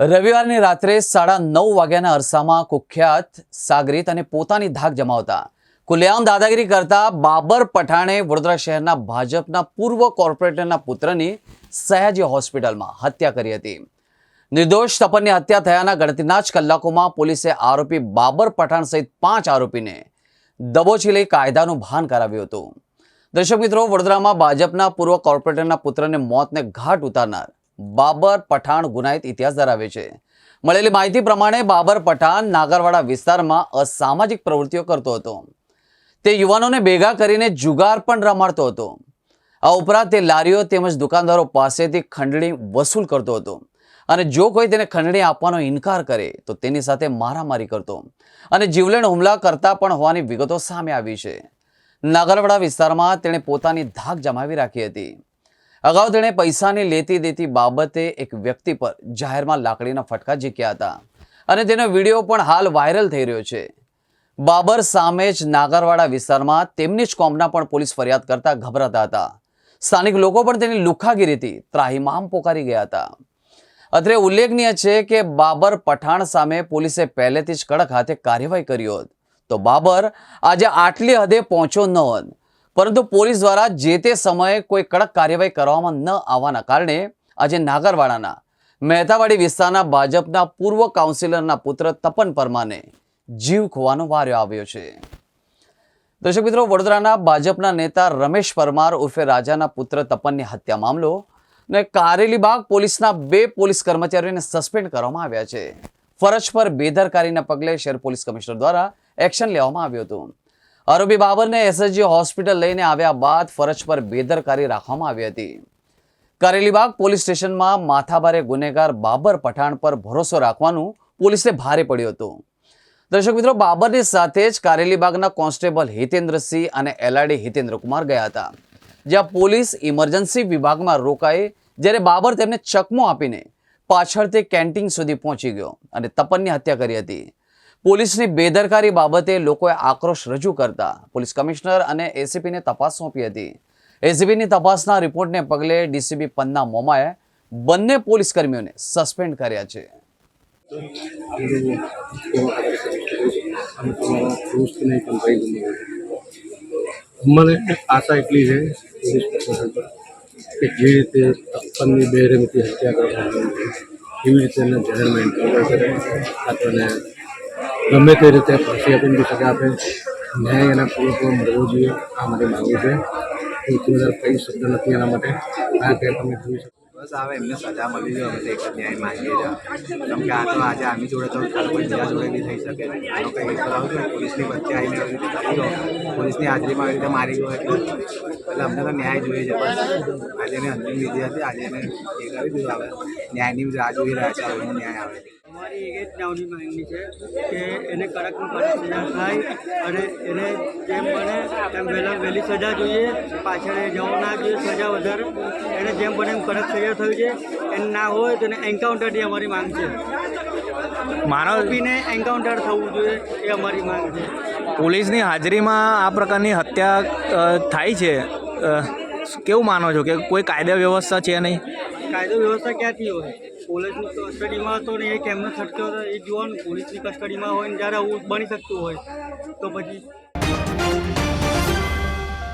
રવિવારની રાત્રે સાડા નવ વાગ્યાના અરસામાં કુખ્યાત સાગરીત અને પોતાની ધાક જમાવતા. ખુલ્લેઆમ દાદાગીરી કરતા બાબર પઠાણે વડોદરા શહેરના ભાજપના પૂર્વ કોર્પોરેટરના પુત્રની સયાજી હોસ્પિટલમાં હત્યા કરી હતી. નિર્દોષ તપનની હત્યા થયાના ગણતરીના જ કલાકોમાં પોલીસે આરોપી બાબર પઠાણ સહિત પાંચ આરોપીને દબોચી લઈ કાયદાનું ભાન કરાવ્યું હતું. દર્શક મિત્રો, વડોદરામાં ભાજપના પૂર્વ કોર્પોરેટરના પુત્રને મોતને ઘાટ ઉતારનાર બાબર પઠાણ ગુનાહિત ઇતિહાસ ધરાવે છે. મળેલી માહિતી પ્રમાણે બાબર પઠાણ નાગરવાડા વિસ્તારમાં અસામાજિક પ્રવૃત્તિઓ કરતો હતો. તે યુવાનોને ભેગા કરીને જુગાર પણ રમાડતો હતો. આ ઉપરાંત તે લારીઓ તેમજ દુકાનદારો પાસેથી ખંડણી વસૂલ કરતો હતો. અને જો કોઈ તેને ખંડણી આપવાનો ઇનકાર કરે, તો તેની સાથે મારામારી કરતો. અને જીવલેણ હુમલા કરતા પણ હોવાની વિગતો સામે આવી છે. નાગરવાડા વિસ્તારમાં તેણે પોતાની ધાક જમાવી રાખી હતી. અગાઉ તેણે પૈસાની લેતી દેતી બાબતે એક વ્યક્તિ પર જાહેરમાં લાકડીના ફટકા ઝીક્યા હતા. અને તેનો વીડિયો પણ હાલ વાયરલ થઈ રહ્યો છે. બાબર સામે જ નાગરવાડા વિસ્તારમાં તેમની જ કોમના પણ પોલીસ ફરિયાદ કરતા ગભરાતા હતા. સ્થાનિક લોકો પણ તેની લુખાગીરીથી ત્રાહિમામ પોકારી ગયા હતા. અત્રે ઉલ્લેખનીય છે કે બાબર પઠાણ સામે પોલીસે પહેલેથી જ કડક હાથે કાર્યવાહી કરી હોત. તો બાબર આજે આટલી હદે પહોંચ્યો ન હોત. પરંતુ પોલીસ દ્વારા જે તે સમયે કોઈ કડક કાર્યવાહી કરવામાં ન આવવાના કારણે આજે નાગરવાડાના મહેતાવાડી વિસ્તારના ભાજપના પૂર્વ કાઉન્સિલરના પુત્ર તપન પરમાને જીવ ખોવાનો વાર્યો આવ્યો છે. દર્શક મિત્રો, વડોદરાના ભાજપના નેતા રમેશ પરમાર ઉર્ફે રાજાના પુત્ર તપનની હત્યા મામલો ને કારેલીબાગ પોલીસના બે પોલીસ કર્મચારીઓને સસ્પેન્ડ કરવામાં આવ્યા છે. ફરજ પર બેદરકારીના પગલે શહેર પોલીસ કમિશનર દ્વારા એક્શન લેવામાં આવ્યું હતું. આરોપી બાબરને એસએસજી હોસ્પિટલ લઈને આવ્યા બાદ ફરજ પર બેદરકારી રાખવામાં આવી હતી. કારેલીબાગ પોલીસ સ્ટેશનમાં માથાભારે ગુનેગાર બાબર પઠાણ પર ભરોસો રાખવાનું પોલીસને ભારે પડ્યું હતું. દર્શક મિત્રો, બાબરની સાથે જ કારેલીબાગના કોન્સ્ટેબલ હિતેન્દ્રસિંહ અને એલઆરડી હિતેન્દ્રકુમાર ગયા હતા. જ્યાં પોલીસ ઇમરજન્સી વિભાગમાં રોકાઈ, જ્યારે બાબર તેમને ચકમો આપીને પાછળથી કેન્ટીન સુધી પહોંચી ગયો અને તપનની હત્યા કરી હતી. પોલીસની બેદરકારી બાબતે લોકોએ આક્રોશ રજૂ કરતા પોલીસ કમિશનર અને એસીપીને તપાસ સોંપી હતી. એસીપીની તપાસના રિપોર્ટને પગલે ડીસીબી પન્ના મોમાએ બંને પોલીસ કર્મીઓને સસ્પેન્ડ કર્યા છે. મને આશા એટલી છે કે જે રીતે તપ્પનની બેરમતી હત્યા કરવામાં આવી, એવી રીતે એને જેલમાં એન્કાઉન્ટર કરે એને ગમે તે રીતે ફાંસી આપીને બી શકે આપે. ન્યાય એના પૂરેપૂરો મળવો જોઈએ, આ મારી માંગણી છે. સૌથી વધારે કઈ શબ્દ નથી એના માટે. આ તે તમે જોઈ શકો. બસ આવે, એમને સજા મળી જાય, અમે એક જ ન્યાય માંગીએ છીએ. કેમ કે આ તો આજે આની જોડે તો કાલ કોઈ બીજા જોડે બી થઈ શકે. આનો કંઈ કરાવું જોઈએ પોલીસની વચ્ચે આવીને આવી રીતે કરી દો પોલીસની હાજરીમાં આવી રીતે મારી ગયો એટલે એટલે અમને તો ન્યાય જોઈએ છે. બસ આજે એને અંતિમ વિધિ હતી, આજે એને એ કરી દીધું હવે ન્યાયની રાહ જોઈ રહ્યા છે, હવે ન્યાય આવે. અમારી એ નાવની માંગણી છે કે એને કડકમાં કડક સજા થાય અને એને જેમ બને તેમ વહેલા વહેલી સજા જોઈએ પાછળ જવું ના જોઈએ સજા વધારે. એને જેમ બને એમ કડક સજા થવી છે એને ના હોય તો એને એન્કાઉન્ટરની અમારી માંગ છે. માનવીને એન્કાઉન્ટર થવું જોઈએ એ અમારી માંગ છે. પોલીસની હાજરીમાં આ પ્રકારની હત્યા થાય છે. કેવું માનો છો કે કોઈ કાયદા વ્યવસ્થા છે નહીં? કાયદો વ્યવસ્થા ક્યાંથી હોય? પોલીસની કસ્ટડીમાં હતો ને એ કેમનો છટક્યો હતો એ જોવાનું, પોલીસની કસ્ટડીમાં હોય ને જ્યારે આવું બની શકતું હોય, તો પછી